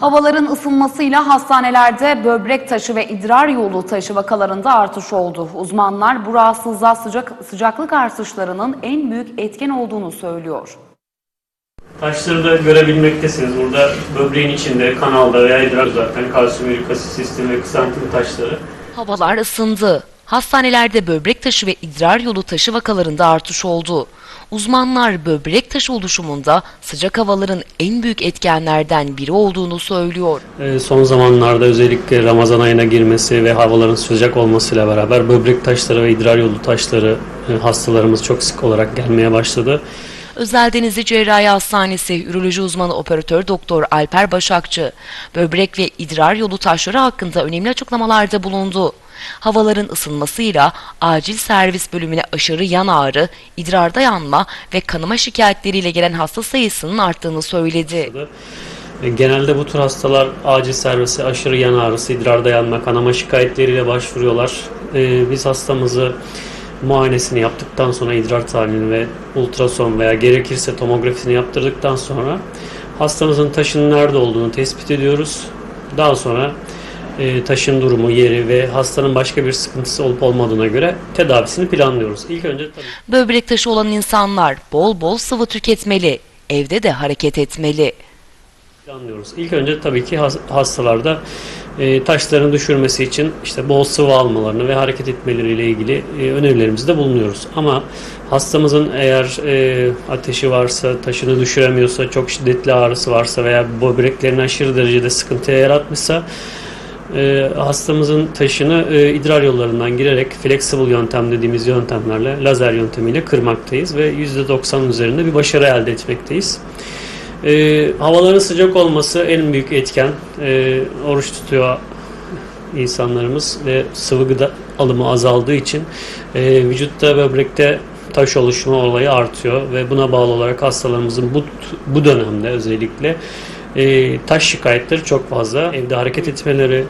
Havaların ısınmasıyla hastanelerde böbrek taşı ve idrar yolu taşı vakalarında artış oldu. Uzmanlar bu rahatsızlığa sıcak, sıcaklık artışlarının en büyük etken olduğunu söylüyor. Taşları da görebilmektesiniz. Burada böbreğin içinde, kanalda veya idrar zaten kalsiyum ürik asit sistemi ve ksantin taşları. Havalar ısındı. Hastanelerde böbrek taşı ve idrar yolu taşı vakalarında artış oldu. Uzmanlar böbrek taşı oluşumunda sıcak havaların en büyük etkenlerden biri olduğunu söylüyor. Ee, Son zamanlarda özellikle Ramazan ayına girmesi ve havaların sıcak olmasıyla beraber böbrek taşları ve idrar yolu taşları e, hastalarımız çok sık olarak gelmeye başladı. Özel Denizli Cerrahi Hastanesi Üroloji Uzmanı Operatör Doktor Alper Başakçı, böbrek ve idrar yolu taşları hakkında önemli açıklamalarda bulundu. Havaların ısınmasıyla acil servis bölümüne aşırı yan ağrı, idrarda yanma ve kanama şikayetleriyle gelen hasta sayısının arttığını söyledi. Genelde bu tür hastalar acil servise aşırı yan ağrısı, idrarda yanma, kanama şikayetleriyle başvuruyorlar. Ee, Biz hastamızı muayenesini yaptıktan sonra idrar tahlilini ve ultrason veya gerekirse tomografisini yaptırdıktan sonra hastamızın taşının nerede olduğunu tespit ediyoruz. Daha sonra e, taşın durumu, yeri ve hastanın başka bir sıkıntısı olup olmadığına göre tedavisini planlıyoruz. İlk önce tabii Böbrek taşı olan insanlar bol bol sıvı tüketmeli, evde de hareket etmeli. planlıyoruz. İlk önce tabii ki has- hastalarda e, taşlarını düşürmesi için işte bol sıvı almalarını ve hareket etmeleriyle ilgili e, önerilerimizde bulunuyoruz. Ama hastamızın eğer e, ateşi varsa, taşını düşüremiyorsa, çok şiddetli ağrısı varsa veya böbreklerini aşırı derecede sıkıntıya yaratmışsa e, hastamızın taşını e, idrar yollarından girerek flexible yöntem dediğimiz yöntemlerle lazer yöntemiyle kırmaktayız ve %90 üzerinde bir başarı elde etmekteyiz. E, havaların sıcak olması en büyük etken. E, oruç tutuyor insanlarımız ve sıvı gıda alımı azaldığı için e, vücutta böbrekte taş oluşma olayı artıyor ve buna bağlı olarak hastalarımızın bu bu dönemde özellikle e, taş şikayetleri çok fazla. Evde hareket etmeleri,